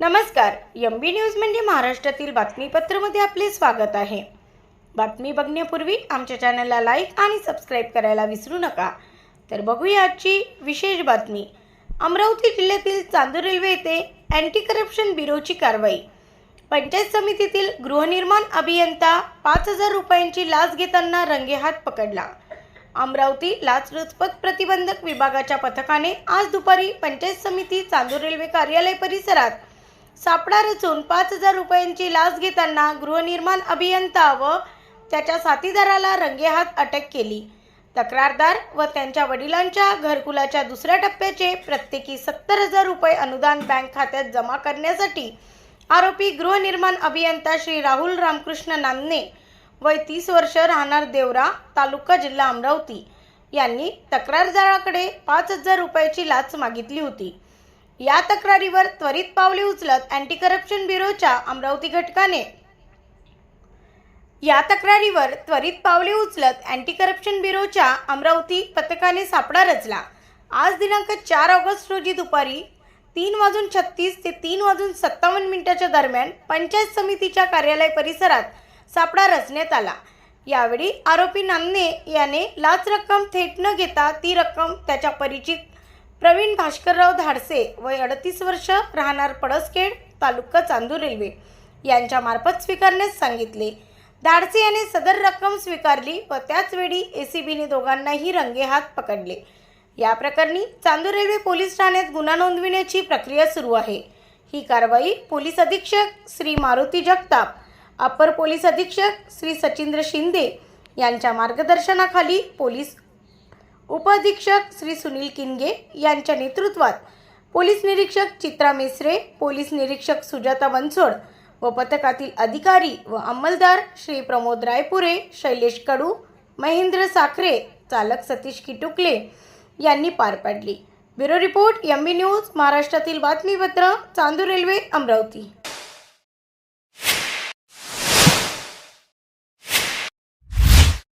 नमस्कार M B news म्हणजे महाराष्ट्रातील बातमीपत्रामध्ये आपले स्वागत आहे. बातमी बघण्यापूर्वी आमच्या चॅनलला लाईक आणि सबस्क्राईब करायला विसरू नका. तर बघूया आजची विशेष बातमी. अमरावती जिल्ह्यातील चांदूर रेल्वे येथे अँटी करप्शन ब्युरोची कारवाई. पंचायत समितीतील गृहनिर्माण अभियंता पाच हजार रुपयांची लाच घेताना रंगेहात पकडला. अमरावती लाचलुचपत प्रतिबंधक विभागाच्या पथकाने आज दुपारी पंचायत समिती चांदूर रेल्वे कार्यालय परिसरात सापळा रचून पाच हजार रुपयांची लाच घेताना गृहनिर्माण अभियंता व त्याच्या साथीदाराला रंगेहात अटक केली. तक्रारदार व त्यांच्या वडिलांच्या घरकुलाच्या दुसऱ्या टप्प्याचे प्रत्येकी सत्तर हजार रुपये अनुदान बँक खात्यात जमा करण्यासाठी आरोपी गृहनिर्माण अभियंता श्री राहुल रामकृष्ण नामने वय तीस वर्ष राहणार देवरा तालुका जिल्हा अमरावती. यांनी तक्रारदाराकडे पाच हजार रुपयाची लाच मागितली होती. या तक्रारीवर त्वरित पावले उचलत अँटी करप्शन ब्युरोच्या अमरावती घटकाने. या तक्रारीवर त्वरित पावले उचलत अँटी करप्शन ब्युरोच्या अमरावती पथकाने सापळा रचला. आज दिनांक चार ऑगस्ट रोजी दुपारी तीन वाजून छत्तीस ते तीन वाजून सत्तावन्न मिनिटाच्या दरम्यान पंचायत समितीच्या कार्यालय परिसरात सापळा रचण्यात आला. यावेळी आरोपी नामने याने लाच रक्कम थेट न घेता ती रक्कम त्याच्या परिचित प्रवीण भास्करराव धाडसे वय अडतीस वर्ष राहणार पडसखेड तालुका चांदूर रेल्वे. यांच्यामार्फत स्वीकारण्यास सांगितले. धाडसे याने सदर रक्कम स्वीकारली व त्याचवेळी ए सी बीने दोघांनाही रंगेहात पकडले. या प्रकरणी चांदूर रेल्वे पोलीस ठाण्यात गुन्हा नोंदविण्याची प्रक्रिया सुरू आहे. ही कारवाई पोलीस अधीक्षक श्री मारुती जगताप अप्पर पोलीस अधीक्षक श्री सचिंद्र शिंदे यांच्या मार्गदर्शनाखाली पोलीस उपअधीक्षक श्री सुनील किनगे यांच्या नेतृत्वात पोलीस निरीक्षक चित्रा मेसरे पोलीस निरीक्षक सुजाता बनसोड व पथकातील अधिकारी व अंमलदार श्री प्रमोद रायपुरे शैलेश कडू महेंद्र साखरे चालक सतीश किटुकले यांनी पार पाडली. Bureau report M B news महाराष्ट्रातील बातमीपत्र चांदूर रेल्वे अमरावती.